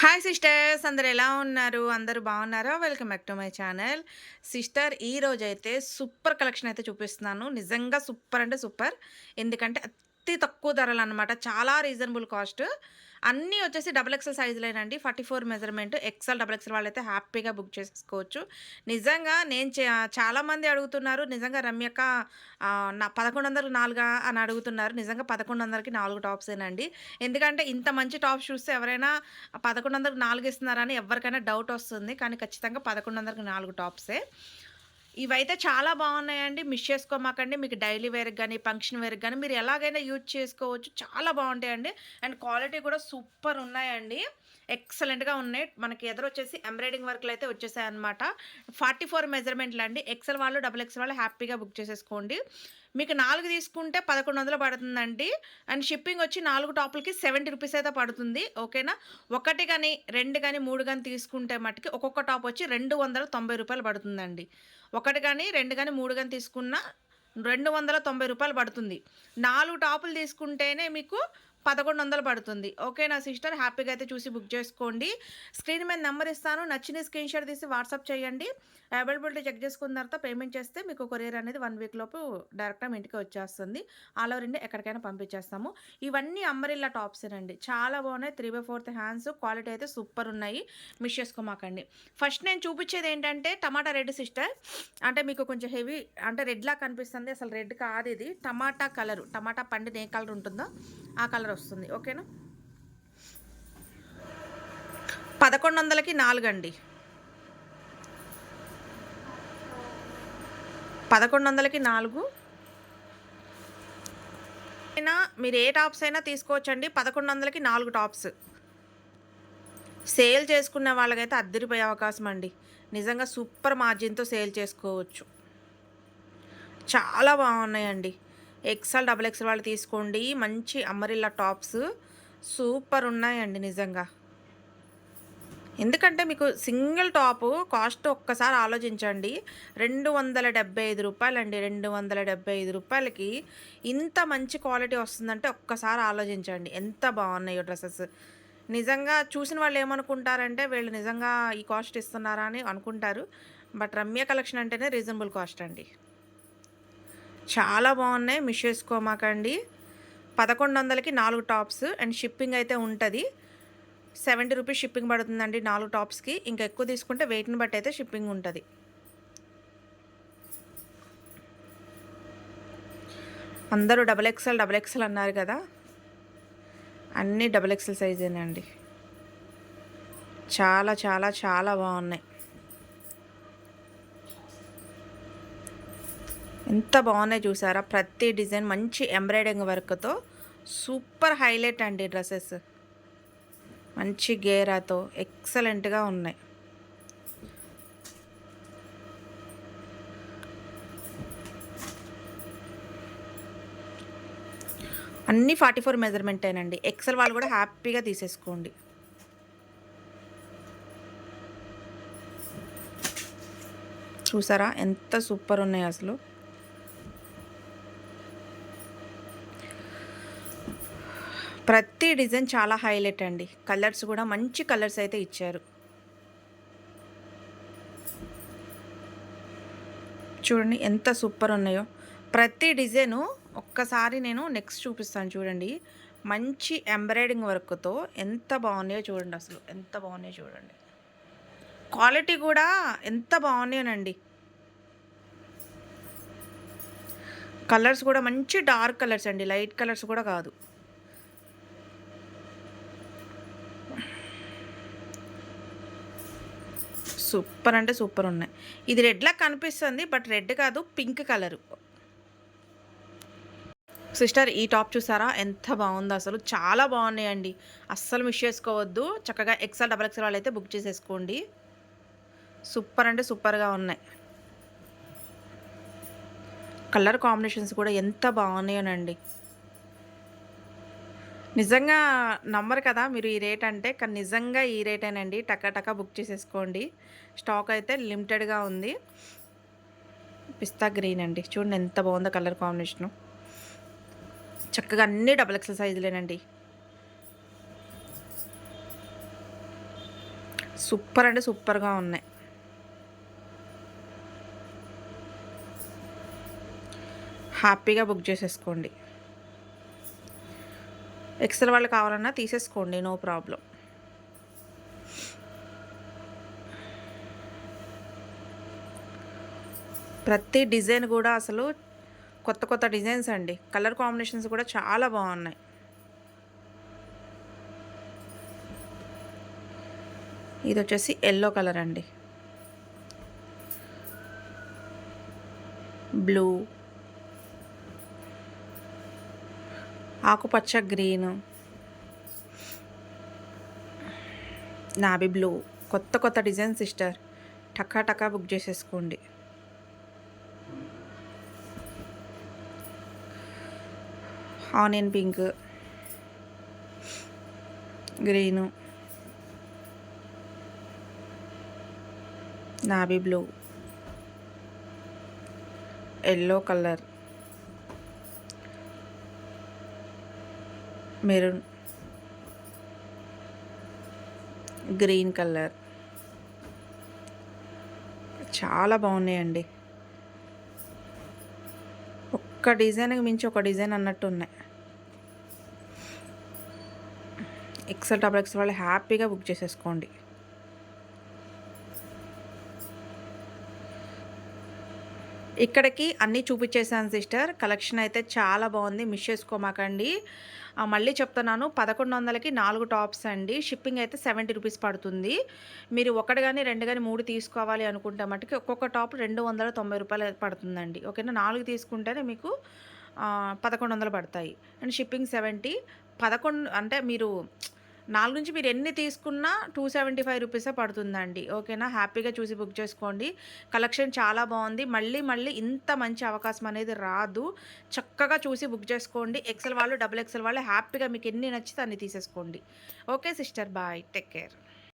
Hi sisters అందరు ఎలా ఉన్నారు? అందరూ బాగున్నారా? Welcome back to my channel sister ఈ రోజు అయితే సూపర్ కలెక్షన్ అయితే చూపిస్తున్నాను. నిజంగా సూపర్ అంటే సూపర్ ఎందుకంటే అతి తక్కువ ధరలు అనమాట చాలా రీజనబుల్ కాస్ట్ అన్నీ వచ్చేసి double XL సైజులేనండి forty four measurement XL double XL వాళ్ళైతే హ్యాపీగా బుక్ చేసుకోవచ్చు. నిజంగా నేను చే- చాలామంది అడుగుతున్నారు నిజంగా రమ్యక నా పదకొండు వందలకు నాలుగా? అని అడుగుతున్నారు. నిజంగా పదకొండు వందలకి నాలుగు టాప్సేనండి ఎందుకంటే ఇంత మంచి టాప్స్ చూస్తే ఎవరైనా పదకొండు వందలకు నాలుగు ఇస్తున్నారని ఎవరికైనా డౌట్ వస్తుంది. కానీ ఖచ్చితంగా పదకొండు వందలకు నాలుగు టాప్సే ఇవైతే చాలా బాగున్నాయండి. మిస్ చేసుకోమాకండి. మీకు డైలీ వేర్కి కానీ ఫంక్షన్ వేర్కి కానీ మీరు ఎలాగైనా యూజ్ చేసుకోవచ్చు. చాలా బాగుంటాయండి. అండ్ క్వాలిటీ కూడా సూపర్ ఉన్నాయండి. ఎక్సలెంట్గా ఉన్నాయి. మనకి ఎదురొచ్చేసి ఎంబ్రాయిడింగ్ వర్క్లు అయితే వచ్చేసాయి అనమాట ఫార్టీ ఫోర్ మెజర్మెంట్లు అండి ఎక్సెల్ వాళ్ళు డబుల్ ఎక్సెల్ వాళ్ళు హ్యాపీగా బుక్ చేసేసుకోండి. మీకు నాలుగు తీసుకుంటే పదకొండు వందలు పడుతుందండి. అండ్ షిప్పింగ్ వచ్చి నాలుగు టాపులకి సెవెంటీ రూపీస్ అయితే పడుతుంది. ఓకేనా? ఒకటి కానీ రెండు కానీ మూడు కానీ తీసుకుంటే మట్టుకి ఒక్కొక్క టాప్ వచ్చి రెండు వందల తొంభై రూపాయలు పడుతుందండి. ఒకటి కానీ రెండు కానీ మూడు కానీ తీసుకున్న రెండు వందల తొంభై రూపాయలు పడుతుంది. నాలుగు టాపులు తీసుకుంటేనే మీకు పదకొండు వందలు పడుతుంది. ఓకే నా సిస్టర్ హ్యాపీగా అయితే చూసి బుక్ చేసుకోండి. స్క్రీన్ మీద నెంబర్ ఇస్తాను. నచ్చిన స్క్రీన్ షాట్ తీసి వాట్సాప్ చేయండి. అవైలబిలిటీ చెక్ చేసుకున్న తర్వాత పేమెంట్ చేస్తే మీకు కొరియర్ అనేది వన్ వీక్ లోపు డైరెక్ట్గా మీ ఇంటికి వచ్చేస్తుంది. ఆల్ ఓవర్ ఇండియా ఎక్కడికైనా పంపించేస్తాము. ఇవన్నీ అమ్మరిల్లా టాప్సేనండి చాలా బాగున్నాయి. Three by fourth hands. Quality అయితే సూపర్ ఉన్నాయి. మిస్ చేసుకోమాకండి. ఫస్ట్ నేను చూపించేది ఏంటంటే టమాటా రెడ్ సిస్టర్. అంటే మీకు కొంచెం హెవీ అంటే రెడ్లా కనిపిస్తుంది. అసలు రెడ్ కాదు ఇది. టమాటా కలర్. టమాటా పండుని ఏ కలర్ ఉంటుందో ఆ కలర్. వస్తుంది ఓకేనా? పదకొండు వందలకి నాలుగు అండి పదకొండు వందలకి నాలుగు. అయినా మీరు ఏ టాప్స్ అయినా తీసుకోవచ్చండి పదకొండు వందలకి నాలుగు టాప్స్. సేల్ చేసుకున్న వాళ్ళకైతే అద్దరిపోయే అవకాశం అండి. నిజంగా సూపర్ మార్జిన్తో సేల్ చేసుకోవచ్చు. చాలా బాగున్నాయండి. ఎక్సెల్ డబుల్ ఎక్సెల్ వాళ్ళు తీసుకోండి. మంచి అమ్మరిల్లా టాప్స్ సూపర్ ఉన్నాయండి నిజంగా. ఎందుకంటే మీకు సింగిల్ టాప్ కాస్ట్ ఒక్కసారి ఆలోచించండి. రెండు వందల డెబ్బై ఐదు రూపాయలండి. రెండు వందల డెబ్బై ఐదు రూపాయలకి ఇంత మంచి క్వాలిటీ వస్తుందంటే ఒక్కసారి ఆలోచించండి. ఎంత బాగున్నాయో డ్రెస్సెస్. నిజంగా చూసిన వాళ్ళు ఏమనుకుంటారంటే వీళ్ళు నిజంగా ఈ కాస్ట్ ఇస్తున్నారా అని అనుకుంటారు. బట్ రమ్య కలెక్షన్ అంటేనే రీజనబుల్ కాస్ట్ అండి. చాలా బాగున్నాయి. మిస్ చేసుకోమాకండి. పదకొండు వందలకి నాలుగు టాప్స్ అండ్ షిప్పింగ్ అయితే ఉంటుంది. సెవెంటీ రూపీస్ షిప్పింగ్ పడుతుందండి నాలుగు టాప్స్కి. ఇంకా ఎక్కువ తీసుకుంటే వెయిట్ని బట్టి అయితే షిప్పింగ్ ఉంటుంది. అందరూ డబల్ ఎక్స్ఎల్ డబల్ ఎక్స్ఎల్ అన్నారు కదా. అన్నీ డబల్ ఎక్స్ఎల్ సైజేనండి. చాలా చాలా చాలా బాగున్నాయి. ఎంత బాగున్నాయి చూసారా? ప్రతి డిజైన్ మంచి ఎంబ్రాయిడింగ్ వర్క్తో సూపర్ హైలైట్ అండి డ్రెస్సెస్. మంచి గేరాతో ఎక్సలెంట్గా ఉన్నాయి. అన్నీ ఫార్టీ ఫోర్ మెజర్మెంటేనండి. ఎక్సెల్ వాళ్ళు కూడా హ్యాపీగా తీసేసుకోండి. చూసారా? ఎంత సూపర్ ఉన్నాయి అసలు. ప్రతి డిజైన్ చాలా హైలైట్ అండి. కలర్స్ కూడా మంచి కలర్స్ అయితే ఇచ్చారు. చూడండి ఎంత సూపర్ ఉన్నాయో. ప్రతి డిజైను ఒక్కసారి నేను నెక్స్ట్ చూపిస్తాను చూడండి. మంచి ఎంబ్రాయిడింగ్ వర్క్తో ఎంత బాగున్నాయో చూడండి అసలు. ఎంత బాగున్నాయో చూడండి. క్వాలిటీ కూడా ఎంత బాగున్నాయోనండి. కలర్స్ కూడా మంచి డార్క్ కలర్స్ అండి. లైట్ కలర్స్ కూడా కాదు. సూపర్ అంటే సూపర్ ఉన్నాయి. ఇది రెడ్లా కనిపిస్తుంది బట్ రెడ్ కాదు పింక్ కలరు. సిస్టర్ ఈ టాప్ చూసారా? ఎంత బాగుందో అసలు. చాలా బాగున్నాయండి. అస్సలు మిస్ చేసుకోవద్దు. చక్కగా ఎక్సెల్ డబల్ ఎక్సెల్ వాళ్ళు అయితే బుక్ చేసేసుకోండి. సూపర్ అంటే సూపర్గా ఉన్నాయి. కలర్ కాంబినేషన్స్ కూడా ఎంత బాగున్నాయోనండి. నిజంగా నమ్మరు కదా మీరు ఈ రేట్ అంటే. కానీ నిజంగా ఈ రేటేనండి. టకాటకా బుక్ చేసేసుకోండి. స్టాక్ అయితే లిమిటెడ్గా ఉంది. పిస్తా గ్రీన్ అండి. చూడండి ఎంత బాగుందో కలర్ కాంబినేషను. చక్కగా అన్ని డబుల్ ఎక్సెల్ సైజులేనండి. సూపర్ అంటే సూపర్గా ఉన్నాయి. హ్యాపీగా బుక్ చేసేసుకోండి. ఎక్సెల్ వాళ్ళు కావాలన్నా తీసేసుకోండి నో ప్రాబ్లం. ప్రతి డిజైన్ కూడా అసలు కొత్త కొత్త డిజైన్స్ అండి. కలర్ కాంబినేషన్స్ కూడా చాలా బాగున్నాయి. ఇది వచ్చేసి ఎల్లో కలర్ అండి. బ్లూ. ఆకుపచ్చ గ్రీన్. Navy blue. కొత్త కొత్త డిజైన్ సిస్టర్. టకా టకా బుక్ చేసేసుకోండి. Onion pink. Green. Navy blue. Yellow colour. Maroon green colour. చాలా బాగున్నాయండి. ఒక్క డిజైన్కి మించి ఒక డిజైన్ అన్నట్టు ఉన్నాయి. ఎక్సెల్ డబల్ ఎక్సెల్ వాళ్ళు హ్యాపీగా బుక్ చేసేసుకోండి. ఇక్కడికి అన్నీ చూపించేశాను సిస్టర్. కలెక్షన్ అయితే చాలా బాగుంది. మిస్ చేసుకోమాకండి. మళ్ళీ చెప్తున్నాను పదకొండు వందలకి నాలుగు టాప్స్ అండి. షిప్పింగ్ అయితే సెవెంటీ రూపీస్ పడుతుంది. మీరు ఒకటి కానీ రెండు కానీ మూడు తీసుకోవాలి అనుకుంటే మట్టుకి ఒక్కొక్క టాప్ రెండు వందల తొంభై రూపాయలు పడుతుందండి. ఓకేనా? నాలుగు తీసుకుంటేనే మీకు పదకొండు వందలు పడతాయి. And shipping seventy. పదకొండు అంటే మీరు నాలుగు నుంచి మీరు ఎన్ని తీసుకున్నా టూ సెవెంటీ ఫైవ్ రూపీసే పడుతుందండి. ఓకేనా? హ్యాపీగా చూసి బుక్ చేసుకోండి. కలెక్షన్ చాలా బాగుంది. మళ్ళీ మళ్ళీ ఇంత మంచి అవకాశం అనేది రాదు. చక్కగా చూసి బుక్ చేసుకోండి. ఎక్సెల్ వాళ్ళు డబుల్ ఎక్సెల్ వాళ్ళు హ్యాపీగా మీకు ఎన్ని నచ్చితే అన్ని తీసేసుకోండి. Okay sister. Bye. Take care.